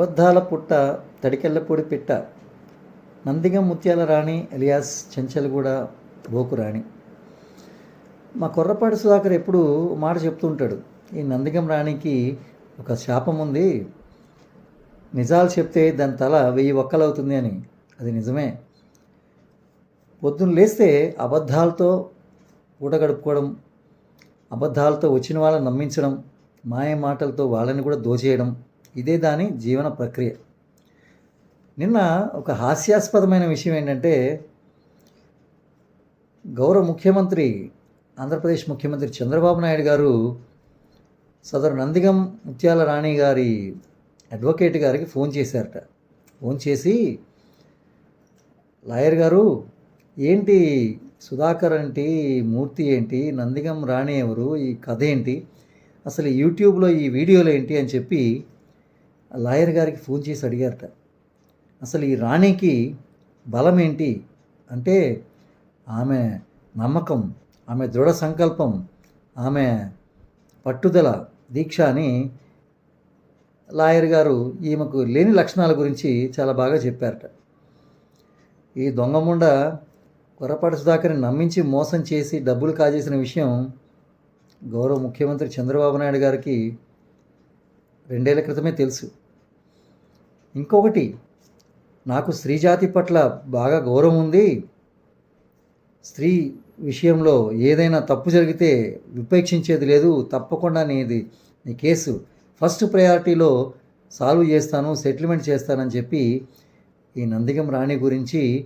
అబద్ధాల పుట్ట తడికెళ్ళపూడి పిట్ట. నందిగం ముత్యాల రాణి ఎలియాస్ చెంచలగూడ బోకు రాణి. మా కొర్రపాటి సుధాకర్ ఎప్పుడు మాట చెప్తుంటాడు ఈ నందిగం రాణికి ఒక శాపం ఉంది. నిజాలు చెప్తే దాని తల వెయ్యి ఒక్కలవుతుంది అని. అది నిజమే. పొద్దున్న లేస్తే అబద్ధాలతో ఊట గడుపుకోవడం అబద్ధాలతో వచ్చిన వాళ్ళని నమ్మించడం మాయ మాటలతో వాళ్ళని కూడా దోచేయడం ఇదే దాని జీవన ప్రక్రియ. నిన్న ఒక హాస్యాస్పదమైన విషయం ఏంటంటే గౌరవ ముఖ్యమంత్రి ఆంధ్రప్రదేశ్ ముఖ్యమంత్రి చంద్రబాబు నాయుడు గారు సదరు నందిగం ముత్యాల రాణి గారి అడ్వకేట్ గారికి ఫోన్ చేశారట. ఫోన్ చేసి లాయర్ గారు ఏంటి సుధాకర్ ఏంటి మూర్తి ఏంటి నందిగం రాణి ఎవరు ఈ కథ ఏంటి అసలు యూట్యూబ్లో ఈ వీడియోలు ఏంటి అని చెప్పి లాయర్ గారికి ఫోన్ చేసి అడిగారట అసలు ఈ రాణికి బలం ఏంటి? అంటే ఆమె నమ్మకం ఆమె దృఢ సంకల్పం ఆమె పట్టుదల దీక్ష అని లాయర్ గారు ఈమెకు లేని లక్షణాల గురించి చాలా బాగా చెప్పారట. ఈ దొంగముండ కొరపాటు సుధాకర్ని నమ్మించి మోసం చేసి డబ్బులు కాజేసిన విషయం గౌరవ ముఖ్యమంత్రి చంద్రబాబు నాయుడు గారికి రెండేళ్ళ క్రితమే తెలుసు. ఇంకొకటి నాకు స్త్రీ జాతి పట్ల బాగా గౌరవం ఉంది. స్త్రీ విషయంలో ఏదైనా తప్పు జరిగితే విపేక్షించేది లేదు తప్పకుండా నీది నీ కేసు. ఫస్ట్ ప్రయారిటీలో సాల్వ్ చేస్తాను సెటిల్మెంట్ చేస్తానని చెప్పి ఈ నందిగం రాణి గురించి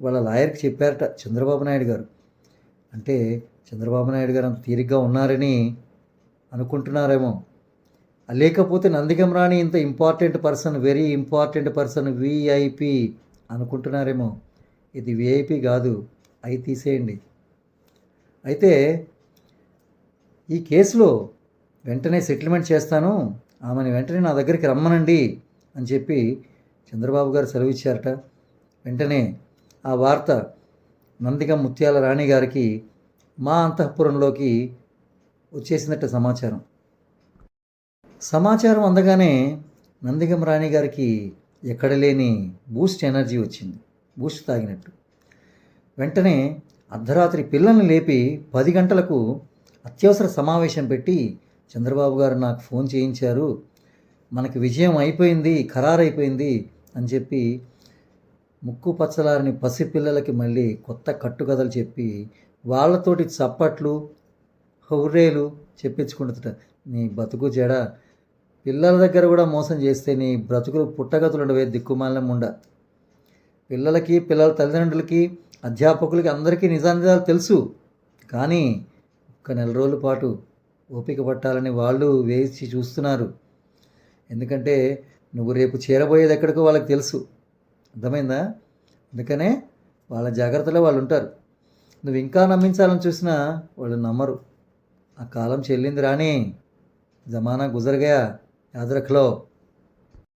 వాళ్ళ లాయర్కి చెప్పారట చంద్రబాబు నాయుడు గారు. అంటే చంద్రబాబు నాయుడు గారు అంత తీరిగ్గా ఉన్నారని అనుకుంటున్నారేమో. లేకపోతే నందిగం రాణి ఇంత important person very important person VIP అనుకుంటున్నారేమో. ఇది విఐపి కాదు అవి తీసేయండి. అయితే ఈ కేసులో వెంటనే సెటిల్మెంట్ చేస్తాను ఆమెను వెంటనే నా దగ్గరికి రమ్మనండి అని చెప్పి చంద్రబాబు గారు సెలవిచ్చారట. వెంటనే ఆ వార్త నందిగం ముత్యాల రాణి గారికి మా అంతఃపురంలోకి వచ్చేసినట్టు సమాచారం. సమాచారం అందగానే నందిగం రాణి గారికి ఎక్కడ లేని బూస్ట్ ఎనర్జీ వచ్చింది. బూస్ట్ తాగినట్టు. వెంటనే అర్ధరాత్రి పిల్లల్ని లేపి పది గంటలకు అత్యవసర సమావేశం పెట్టి చంద్రబాబు గారు నాకు ఫోన్ చేయించారు. మనకి విజయం అయిపోయింది ఖరారైపోయింది అని చెప్పి ముక్కు పచ్చలారని పసిపిల్లలకి మళ్ళీ కొత్త కట్టుకథలు చెప్పి వాళ్ళతోటి చప్పట్లు హౌరేలు చెప్పించుకుంటుంట నీ బతుకు జడ పిల్లల దగ్గర కూడా మోసం చేస్తే నీ బ్రతుకులు పుట్టగతులు ఉండవే దిక్కుమాలిన ముండ. పిల్లలకి పిల్లల తల్లిదండ్రులకి అధ్యాపకులకి అందరికీ నిజానిజాలు తెలుసు. కానీ ఒక నెల రోజుల పాటు ఓపిక పట్టాలని వాళ్ళు వేసి చూస్తున్నారు. ఎందుకంటే నువ్వు రేపు చేరబోయేది ఎక్కడికో వాళ్ళకి తెలుసు. అర్థమైందా? అందుకనే వాళ్ళ జాగ్రత్తలో వాళ్ళు ఉంటారు. నువ్వు ఇంకా నమ్మించాలని చూసినా వాళ్ళు నమ్మరు. ఆ కాలం చెల్లింది రాని జమానా યાદ રખ લો